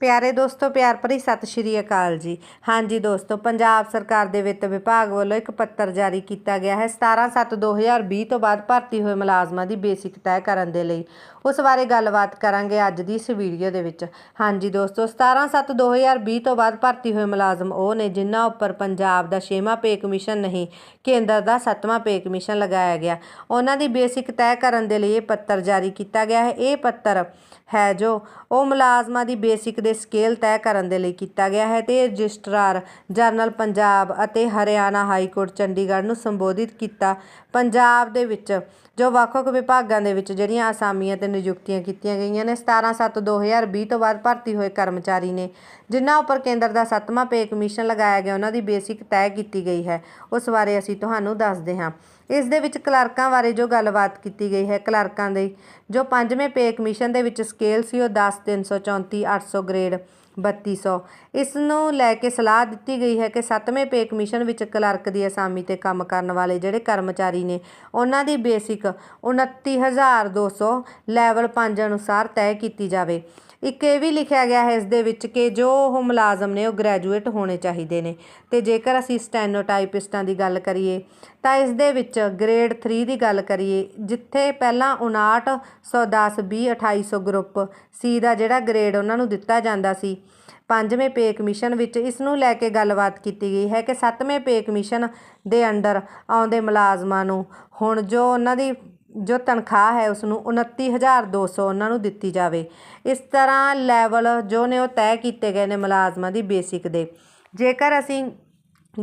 ਪਿਆਰੇ ਦੋਸਤੋ, ਪਿਆਰ ਭਰੀ ਸਤਿ ਸ਼੍ਰੀ ਅਕਾਲ ਜੀ। ਹਾਂਜੀ ਦੋਸਤੋ, ਪੰਜਾਬ ਸਰਕਾਰ ਦੇ ਵਿੱਤ ਵਿਭਾਗ ਵੱਲੋਂ ਇੱਕ ਪੱਤਰ ਜਾਰੀ ਕੀਤਾ ਗਿਆ ਹੈ 17/7/2020 ਤੋਂ ਬਾਅਦ ਭਰਤੀ ਹੋਏ ਮੁਲਾਜ਼ਮਾਂ ਦੀ ਬੇਸਿਕ ਤੈਅ ਕਰਨ ਦੇ ਲਈ। ਉਸ ਬਾਰੇ ਗੱਲਬਾਤ ਕਰਾਂਗੇ ਅੱਜ ਦੀ ਇਸ ਵੀਡੀਓ ਦੇ ਵਿੱਚ। ਹਾਂਜੀ ਦੋਸਤੋ 17/7/2020 ਤੋਂ ਬਾਅਦ ਭਰਤੀ ਹੋਏ ਮੁਲਾਜ਼ਮ ਉਹ ਨੇ ਜਿਨ੍ਹਾਂ ਉੱਪਰ ਪੰਜਾਬ ਦਾ 6ਵਾਂ ਪੇ ਕਮਿਸ਼ਨ ਨਹੀਂ, ਕੇਂਦਰ ਦਾ 7ਵਾਂ ਪੇ ਕਮਿਸ਼ਨ ਲਗਾਇਆ ਗਿਆ। ਉਹਨਾਂ ਦੀ ਬੇਸਿਕ ਤੈਅ ਕਰਨ ਦੇ ਲਈ ਇਹ ਪੱਤਰ ਜਾਰੀ ਕੀਤਾ ਗਿਆ ਹੈ। ਇਹ ਪੱਤਰ ਹੈ ਜੋ ਉਹ ਮੁਲਾਜ਼ਮਾਂ ਦੀ ਬੇਸਿਕ ਦੇ ਸਕੇਲ ਤੈਅ ਕਰਨ ਦੇ ਲਈ ਕੀਤਾ ਗਿਆ ਹੈ ਤੇ ਰਜਿਸਟਰਾਰ ਜਨਰਲ ਪੰਜਾਬ ਅਤੇ ਹਰਿਆਣਾ ਹਾਈ ਕੋਰਟ ਚੰਡੀਗੜ੍ਹ ਨੂੰ ਸੰਬੋਧਿਤ ਕੀਤਾ। ਪੰਜਾਬ ਦੇ ਵਿੱਚ ਜੋ ਵੱਖ-ਵੱਖ ਵਿਭਾਗਾਂ ਦੇ ਵਿੱਚ ਜਿਹੜੀਆਂ ਅਸਾਮੀਆਂ ਤੇ ਨਿਯੁਕਤੀਆਂ ਕੀਤੀਆਂ ਗਈਆਂ ਨੇ 17/7/2020 ਤੋਂ ਬਾਅਦ ਭਰਤੀ ਹੋਏ ਕਰਮਚਾਰੀ ਨੇ, ਜਿਨ੍ਹਾਂ ਉੱਪਰ ਕੇਂਦਰ ਦਾ 7ਵਾਂ ਪੇ ਕਮਿਸ਼ਨ ਲਗਾਇਆ ਗਿਆ, ਉਹਨਾਂ ਦੀ ਬੇਸਿਕ ਤੈਅ ਕੀਤੀ ਗਈ ਹੈ। ਉਸ ਬਾਰੇ ਅਸੀਂ ਤੁਹਾਨੂੰ ਦੱਸਦੇ ਹਾਂ। ਇਸ ਦੇ ਵਿੱਚ ਕਲਰਕਾਂ ਬਾਰੇ ਜੋ ਗੱਲਬਾਤ ਕੀਤੀ ਗਈ ਹੈ, ਕਲਰਕਾਂ ਦੇ ਜੋ ਪੰਜਵੇਂ ਪੇ ਕਮਿਸ਼ਨ ਦੇ ਵਿੱਚ ਸਕੇਲ ਸੀ ਉਹ 10 334 800 ਗ੍ਰੇਡ। 3200 ਇਸ ਨੂੰ ਲੈ ਕੇ ਸਲਾਹ ਦਿੱਤੀ ਗਈ ਹੈ ਕਿ 7ਵੇਂ ਪੇ ਕਮਿਸ਼ਨ ਵਿੱਚ ਕਲਰਕ ਦੀ ਅਸਾਮੀ ਤੇ ਕੰਮ ਕਰਨ ਵਾਲੇ ਜਿਹੜੇ ਕਰਮਚਾਰੀ ਨੇ, ਉਹਨਾਂ ਦੀ ਬੇਸਿਕ 29200 ਲੈਵਲ 5 ਅਨੁਸਾਰ ਤੈਅ ਕੀਤੀ ਜਾਵੇ। ਇੱਕ ਇਹ ਵੀ ਲਿਖਿਆ ਗਿਆ ਹੈ ਇਸ ਦੇ ਵਿੱਚ ਕਿ ਜੋ ਉਹ ਮੁਲਾਜ਼ਮ ਨੇ ਉਹ ਗ੍ਰੈਜੂਏਟ ਹੋਣੇ ਚਾਹੀਦੇ ਨੇ। ਤੇ ਜੇਕਰ ਅਸੀਂ ਸਟੈਨੋਟਾਈਪਿਸਟਾਂ ਦੀ ਗੱਲ ਕਰੀਏ, ਤਾਂ ਇਸ ਦੇ ਵਿੱਚ ਗ੍ਰੇਡ 3 ਦੀ ਗੱਲ ਕਰੀਏ, ਜਿੱਥੇ ਪਹਿਲਾਂ 59 110 20 2800 ਗਰੁੱਪ ਸੀ ਦਾ ਜਿਹੜਾ ਗ੍ਰੇਡ ਉਹਨਾਂ ਨੂੰ ਦਿੱਤਾ ਜਾਂਦਾ ਸੀ ਪੰਜਵੇਂ ਪੇ ਕਮਿਸ਼ਨ ਵਿੱਚ ਇਸ ਨੂੰ ਲੈ ਕੇ ਗੱਲਬਾਤ ਕੀਤੀ ਗਈ ਹੈ ਕਿ ਸੱਤਵੇਂ ਪੇ ਕਮਿਸ਼ਨ ਦੇ ਅੰਡਰ ਆਉਂਦੇ ਮੁਲਾਜ਼ਮਾਂ ਨੂੰ ਹੁਣ ਜੋ ਉਹਨਾਂ ਦੀ, ਜੋ ਤਨਖਾਹ ਹੈ ਉਸ ਨੂੰ 29200 ਉਹਨਾਂ ਨੂੰ ਦਿੱਤੀ ਜਾਵੇ। ਇਸ ਤਰ੍ਹਾਂ ਲੈਵਲ ਜੋ ਨੇ ਉਹ ਤੈਅ ਕੀਤੇ ਗਏ ਨੇ ਮੁਲਾਜ਼ਮਾਂ ਦੀ ਬੇਸਿਕ ਦੇ। ਜੇਕਰ ਅਸੀਂ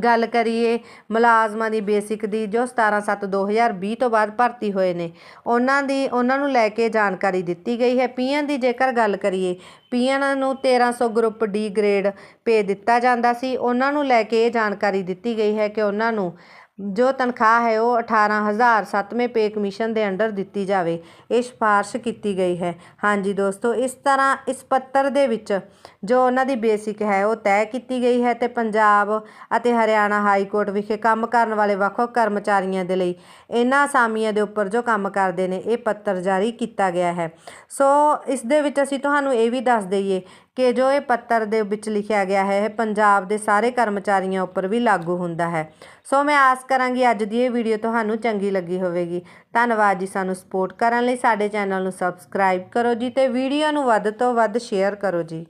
ਗੱਲ ਕਰੀਏ ਮੁਲਾਜ਼ਮਾਂ ਦੀ ਬੇਸਿਕ ਦੀ, ਜੋ 17/7/2020 ਤੋਂ ਬਾਅਦ ਭਰਤੀ ਹੋਏ ਨੇ। ਉਹਨਾਂ ਦੀ, ਉਹਨਾਂ ਨੂੰ ਲੈ ਕੇ ਜਾਣਕਾਰੀ ਦਿੱਤੀ ਗਈ ਹੈ। ਪੀਐਨ ਦੀ ਜੇਕਰ ਗੱਲ ਕਰੀਏ ਪੀਐਨ ਨੂੰ 1300 ਗਰੁੱਪ ਡੀ ਗ੍ਰੇਡ ਪੇ ਦਿੱਤਾ ਜਾਂਦਾ ਸੀ। ਉਹਨਾਂ ਨੂੰ ਲੈ ਕੇ ਇਹ ਜਾਣਕਾਰੀ ਦਿੱਤੀ ਗਈ ਹੈ ਕਿ ਉਹਨਾਂ ਨੂੰ ਜੋ ਤਨਖਾਹ ਹੈ ਉਹ 18000 ਸੱਤਵੇਂ ਪੇ ਕਮਿਸ਼ਨ ਦੇ ਅੰਡਰ ਦਿੱਤੀ ਜਾਵੇ, ਇਹ ਸਿਫਾਰਿਸ਼ ਕੀਤੀ ਗਈ ਹੈ। ਹਾਂਜੀ ਦੋਸਤੋ, ਇਸ ਤਰ੍ਹਾਂ ਇਸ ਪੱਤਰ ਦੇ ਵਿੱਚ ਜੋ ਉਹਨਾਂ ਦੀ ਬੇਸਿਕ ਹੈ ਉਹ ਤੈਅ ਕੀਤੀ ਗਈ ਹੈ ਤੇ ਪੰਜਾਬ ਅਤੇ ਹਰਿਆਣਾ ਹਾਈ ਕੋਰਟ ਵਿਖੇ ਕੰਮ ਕਰਨ ਵਾਲੇ ਵੱਖ-ਵੱਖ ਕਰਮਚਾਰੀਆਂ ਦੇ ਲਈ ਇਹਨਾਂ ਅਸਾਮੀਆਂ ਦੇ ਉੱਪਰ ਜੋ ਕੰਮ ਕਰਦੇ ਨੇ, ਇਹ ਪੱਤਰ ਜਾਰੀ ਕੀਤਾ ਗਿਆ ਹੈ। ਸੋ, ਇਸ ਦੇ ਵਿੱਚ ਅਸੀਂ ਤੁਹਾਨੂੰ ਇਹ ਵੀ ਦੱਸ ਦਈਏ ਕਿ ਜੋ ਇਹ ਪੱਤਰ ਦੇ ਵਿੱਚ ਲਿਖਿਆ ਗਿਆ ਹੈ, ਇਹ ਪੰਜਾਬ ਦੇ ਸਾਰੇ ਕਰਮਚਾਰੀਆਂ ਉੱਪਰ ਵੀ ਲਾਗੂ ਹੁੰਦਾ ਹੈ। ਸੋ ਮੈਂ ਆਸ ਕਰਾਂਗੀ ਅੱਜ ਦੀ ਇਹ ਵੀਡੀਓ ਤੁਹਾਨੂੰ ਚੰਗੀ ਲੱਗੀ ਹੋਵੇਗੀ। ਧੰਨਵਾਦ ਜੀ ਸਾਨੂੰ ਸਪੋਰਟ ਕਰਨ ਲਈ। ਸਾਡੇ ਚੈਨਲ ਨੂੰ ਸਬਸਕ੍ਰਾਈਬ ਕਰੋ ਜੀ ਤੇ ਵੀਡੀਓ ਨੂੰ ਵੱਧ ਤੋਂ ਵੱਧ ਸ਼ੇਅਰ ਕਰੋ ਜੀ।